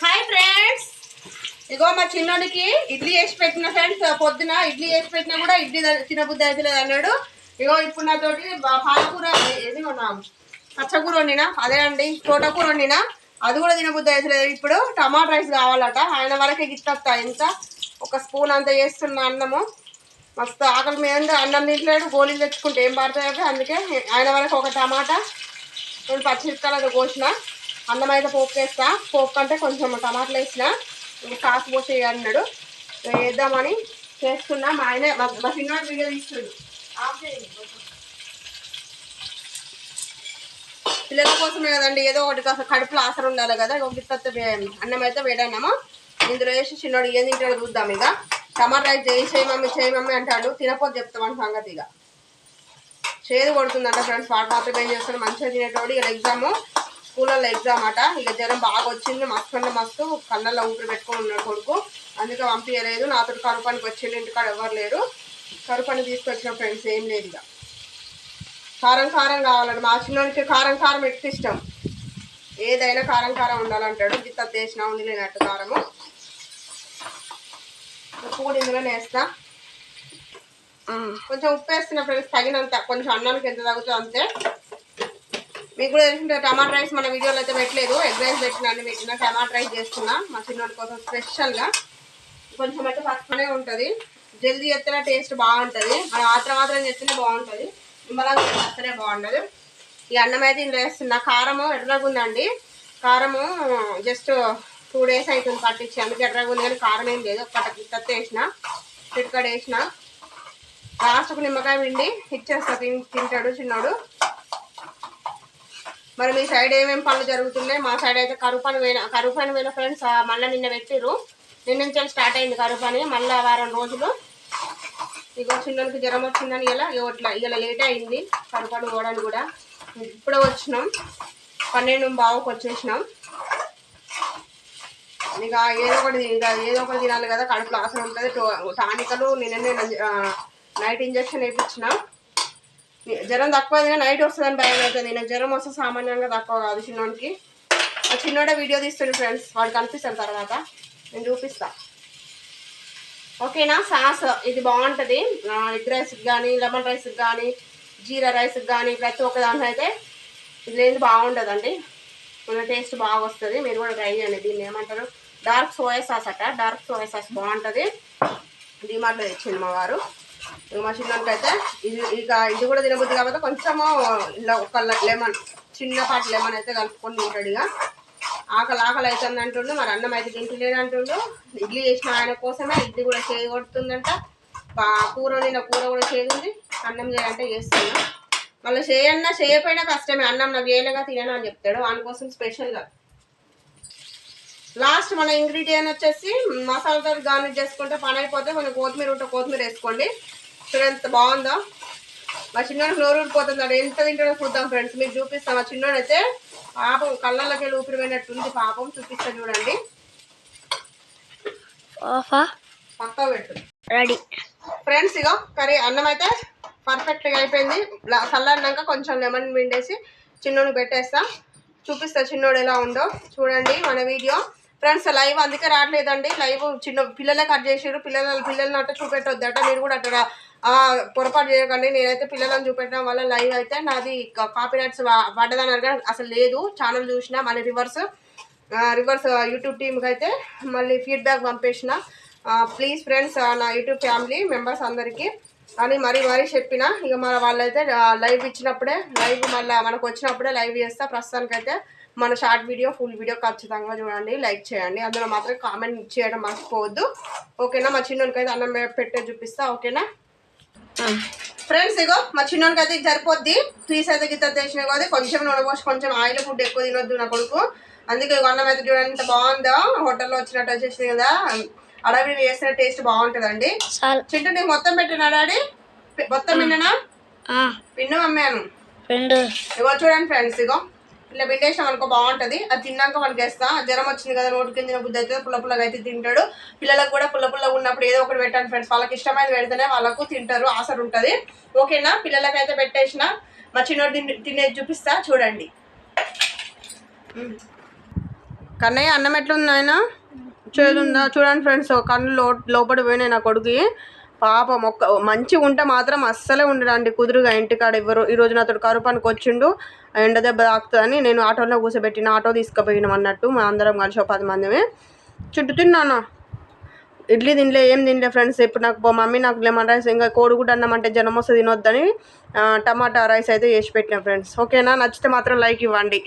Hi friends ఇగో మా చిన్నోడికి ఇడ్లీ వేసి పెట్టిన ఫ్రెండ్స్ పొద్దున ఇడ్లీ వేసి పెట్టినా కూడా ఇడ్లీ తినబుద్ధి అవుతలేదు అన్నాడు. ఇగో ఇప్పుడు నాతోటి పాలకూర ఏది కొన్నాం? పచ్చకూర వండినా? అదే అండి తోటకూర వండినా? అది కూడా తినబుద్ధి అవుతలేదు. ఇప్పుడు టమాటా రైస్ కావాలట. ఆయన వరకే గిట్టొస్తా ఎంత ఒక స్పూన్ అంత చేస్తున్న అన్నము. మస్తు ఆకలి మీద అన్నం తింటలేడు గోళీలు తెచ్చుకుంటే ఏం పడతాయి అందుకే ఆయన వరకు ఒక టమాటా నేను పచ్చిమిరపకాయలు కోసిన. అన్నం అయితే పోపు వేస్తా. పోపు కంటే కొంచెం టమాటాలు వేసిన. కాసు పోసి అన్నాడు. వేద్దామని చేస్తున్నా. మా ఆయన మా మా చిన్నవాడు వీడియో తీస్తుండు. ఆఫ్ చేయండి పిల్లల కోసమే కదండి. ఏదో ఒకటి కాస్త కడుపులో ఆసర ఉండాలి కదా. ఇంకొక గిత్త అన్నం అయితే వేడన్నామా. ఇందులో వేసి చిన్నోడు ఏం తింటాడో చూద్దాం ఇక. టమాటా రైస్ చేయి చేయి మమ్మీ చేయి మమ్మీ అంటాడు. తినపోతే చెప్తామని సంగతి ఇక. చేదు కొడుతుందంట ఫ్రెండ్స్. వాటర్ మాత్రం ఏం చేస్తాడు? మంచిగా తినేటోడు. ఇక ఎగ్జామ్. స్కూల్లో ఎగ్జామ్ అట. ఇక జ్వరం బాగా వచ్చింది. మస్తు అంటే మస్తు. కళ్ళల్లో ఊపిరి పెట్టుకొని ఉన్నాడు కొడుకు. అందుకే పంపించలేదు నాతో కరువు పనికి వచ్చిండు. ఇంటికాడ ఎవరు లేరు. కరువు పని తీసుకొచ్చిన ఫ్రెండ్స్ ఏం లేదు ఇక. కారం కారం కావాలండి మా చిన్నోడికి కారం కారం ఎక్కువ ఇష్టం. ఏదైనా కారం కారం ఉండాలంటాడు. గిత్త వేసిన ఉంది లేనట్టు కారము. ఉప్పు కూడా ఇందులోనే వేస్తా. కొంచెం ఉప్పు వేస్తున్న ఫ్రెండ్స్ తగినంత. కొంచెం అన్నానికి ఎంత తగ్గుతుందో అంతే. మీకు కూడా తెలిసింటే టమాటా రైస్ మన వీడియోలో అయితే పెట్టలేదు. ఎగ్ రైస్ పెట్టిన అన్ని పెట్టిన టమాటా రైస్ చేస్తున్నా. మా చిన్నోడి కోసం స్పెషల్గా. కొంచెం అయితే పక్కనే ఉంటుంది. జల్దీ చేస్తేనే టేస్ట్ బాగుంటుంది. మనం మాత్రం మాత్రం చేస్తేనే బాగుంటుంది. నిమ్మలాగా చేస్తేనే బాగుండదు. ఈ అన్నం అయితే ఇందులో వేస్తున్నా. కారము ఎర్రగుందండి. కారము జస్ట్ టూ డేస్ అవుతుంది పట్టించి. అందుకే ఎర్రగుంది కానీ కారం ఏం లేదు. ఒక్కటి తత్త వేసిన చిట్కడ వేసిన. లాస్ట్ ఒక నిమ్మకాయ పిండి ఇచ్చేస్తా. తింటాడు చిన్నాడు. మరి మీ సైడ్ ఏమేమి పనులు జరుగుతున్నాయి మా సైడ్ అయితే కరువు పని పోయిన కరువు పని పోయిన ఫ్రెండ్స్ మళ్ళీ నిన్న పెట్టిర్రు. నిన్న నుంచి స్టార్ట్ అయింది కరువు పని మళ్ళీ వారం రోజులు. ఇగో చిన్నకి జ్వరం వచ్చిందని ఇలా ఇగో ఇట్లా ఇలా లేట్ అయింది కరువు పని పోవడానికి కూడా. ఇప్పుడే వచ్చినాం. పన్నెండు బావుకి వచ్చేసినాం. ఇక ఏదో ఒకటి ఇంకా ఏదో ఒకటి తినాలి కదా కడుపులో అవసరం ఉంటుంది టో- టానికలు నిన్ననే నైట్ ఇంజక్షన్ వేయించినాం జ్వరం తక్కువ కానీ నైట్ వస్తుందని భయం అవుతుంది. నేను జ్వరం వస్తే సామాన్యంగా తక్కువ కాదు చిన్నోడికి ఆ చిన్నోడే వీడియో తీస్తుంది ఫ్రెండ్స్ వాడు కనిపిస్తాను తర్వాత. నేను చూపిస్తా. ఓకేనా? సాస్ ఇది బాగుంటుంది. ఎగ్ రైస్కి కానీ లెమన్ రైస్కి కానీ జీరా రైస్కి కానీ ప్రతి ఒక్క దాంట్లో అయితే ఇది లేని బాగుంటుందండి మన టేస్ట్ బాగా వస్తుంది. మీరు కూడా ట్రై చేయండి. దీన్ని ఏమంటారు? డార్క్ సోయా సాస్ అట. డార్క్ సోయా సాస్ బాగుంటుంది. డిమార్ట్లో తెచ్చింది మా వారు. ఇక మా చిన్నకి అయితే ఇది ఇక ఇది కూడా తినబుద్ది కాబట్టి కొంచెము ఇలా ఒక లెమన్ చిన్నపాటి లెమన్ అయితే కలుపుకొని తింటాడు ఇక. ఆకలి ఆకలి అవుతుంది అంటుండు మరి అన్నం అయితే తింటలేడు అంటుండు. ఇడ్లీ చేసిన ఆయన కోసమే ఇడ్లీ కూడా చేయి కొడుతుందంట కూర నిన్న కూర కూడా చేయింది అన్నం చేయాలంటే చేస్తున్నా మళ్ళీ చేయన్నా చేయకపోయినా కష్టమే అన్నం నాకు చేయలేగా తినను అని చెప్తాడు. అందుకోసం స్పెషల్గా లాస్ట్ మన ఇంగ్రీడియంట్ వచ్చేసి మసాలాతో గార్నిష్ చేసుకుంటే పని అయిపోతే కొంచెం కొత్తిమీర ఉంటే కొత్తిమీర వేసుకోండి. చూడండి ఎంత బాగుందో. మా చిన్నోడు ఫ్లోర్ ఊరిపోతుంది అది ఎంత తింటాడో చూద్దాం ఫ్రెండ్స్ మీకు చూపిస్తాం. మా చిన్నోడు అయితే పాపం కళ్ళకి వెళ్ళి ఊపిరి పోయినట్టుంది పాపం చూపిస్తా చూడండి. పక్క పెట్టు. రెడీ. ఫ్రెండ్స్ ఇగో కర్రీ అన్నం అయితే పర్ఫెక్ట్గా అయిపోయింది. చల్లారినాక కొంచెం లెమన్ పిండేసి చిన్నోడు పెట్టేస్తా. చూపిస్తా చిన్నోడు ఎలా ఉందో. చూడండి మన వీడియో. ఫ్రెండ్స్ లైవ్ అందుకే రావట్లేదండి. లైవ్ చిన్న పిల్లలే కట్ చేసారు పిల్లల పిల్లల్ని అట్ట చూపెట్టొద్దట. మీరు కూడా అక్కడ పొరపాటు చేయకండి. నేనైతే పిల్లలను చూపెట్టడం వల్ల లైవ్ అయితే నాది కాపీ రైట్స్ పడ్డదన్నారు అసలు లేదు. ఛానల్ చూసిన మళ్ళీ రివర్స్ రివర్స్ యూట్యూబ్ టీమ్కి అయితే మళ్ళీ ఫీడ్బ్యాక్ పంపేసిన. ప్లీజ్ ఫ్రెండ్స్ నా యూట్యూబ్ ఫ్యామిలీ మెంబర్స్ అందరికీ అని మరీ మరీ చెప్పిన. ఇక మన వాళ్ళైతే లైవ్ ఇచ్చినప్పుడే లైవ్ మళ్ళీ మనకు వచ్చినప్పుడే లైవ్ చేస్తా. ప్రస్తుతానికైతే మన షార్ట్ వీడియో ఫుల్ వీడియో ఖచ్చితంగా చూడండి లైక్ చేయండి. అందులో మాత్రం కామెంట్ చేయడం మర్చిపోవద్దు. ఓకేనా మా చిన్నోనికి అయితే అన్నం పెట్టే చూపిస్తా. ఓకేనా ఫ్రెండ్స్ ఇగో మా చిన్నోనికి అయితే సరిపోద్ది. పీస్ అయితే గిత్త తెచ్చిన కదా కొంచెం నూనె పోసి కొంచెం ఆయిల్ ఫుడ్ ఎక్కువ తినొద్దు నా కొడుకు. అందుకే అన్నం అయితే చూడండి ఎంత బాగుందో. హోటల్లో వచ్చినట్టు వచ్చేసింది కదా. అడవి వేసిన టేస్ట్ బాగుంటుందండి. చింటూ నీకు మొత్తం పెట్టినా డాడీ? పి- మొత్తం విన్ననా? పిన్ను అమ్మాను ఇగో చూడండి ఫ్రెండ్స్ ఇగో. ఇట్లా పిండేసాం అనుకో బాగుంటుంది. అది తిన్నాక మనకి వేస్తా. జ్వరం వచ్చింది కదా నోటి కింద బుద్ధి అయితే పుల్ల పుల్లగా అయితే తింటాడు. పిల్లలకు కూడా పుల్ల పుల్లగా ఉన్నప్పుడు ఏదో ఒకటి పెట్టండి ఫ్రెండ్స్ వాళ్ళకి ఇష్టమైనది పెడితేనే వాళ్ళకు తింటారు ఆసరు ఉంటుంది. ఓకేనా? పిల్లలకి అయితే పెట్టేసిన. మా చిన్నోడు తిన్- తినేది చూపిస్తా చూడండి. కన్నయ్య అన్నం ఎట్లుంది ఆయన చేదుందా? చూడండి ఫ్రెండ్స్ కళ్ళు లో లోపల పోయినాయి నా కొడుకు. పాపం ఒక్క మంచిగా ఉంటే మాత్రం అస్సలే ఉండడండి కుదురుగా ఇంటికాడ ఎవరు ఈరోజు నాతో కరువు పనికి వచ్చిండు ఎండ దెబ్బ తాకుతుందని నేను ఆటోలో కూర్చోబెట్టిన ఆటో తీసుకుపోయినాం అన్నట్టు మా అందరం కలిసి ఒక పది మందిమే. చుట్టూ తిన్నాను ఇడ్లీ తినలే ఏం తినలే ఫ్రెండ్స్ ఇప్పుడు నాకు పో మమ్మీ నాకు లెమన్ రైస్ ఇంకా కోడిగుడ్డు అన్నం అంటే జనం వస్తే తినొద్దని టమాటా రైస్ అయితే చేసి పెట్టిన ఫ్రెండ్స్. ఓకేనా? నచ్చితే మాత్రం లైక్ ఇవ్వండి.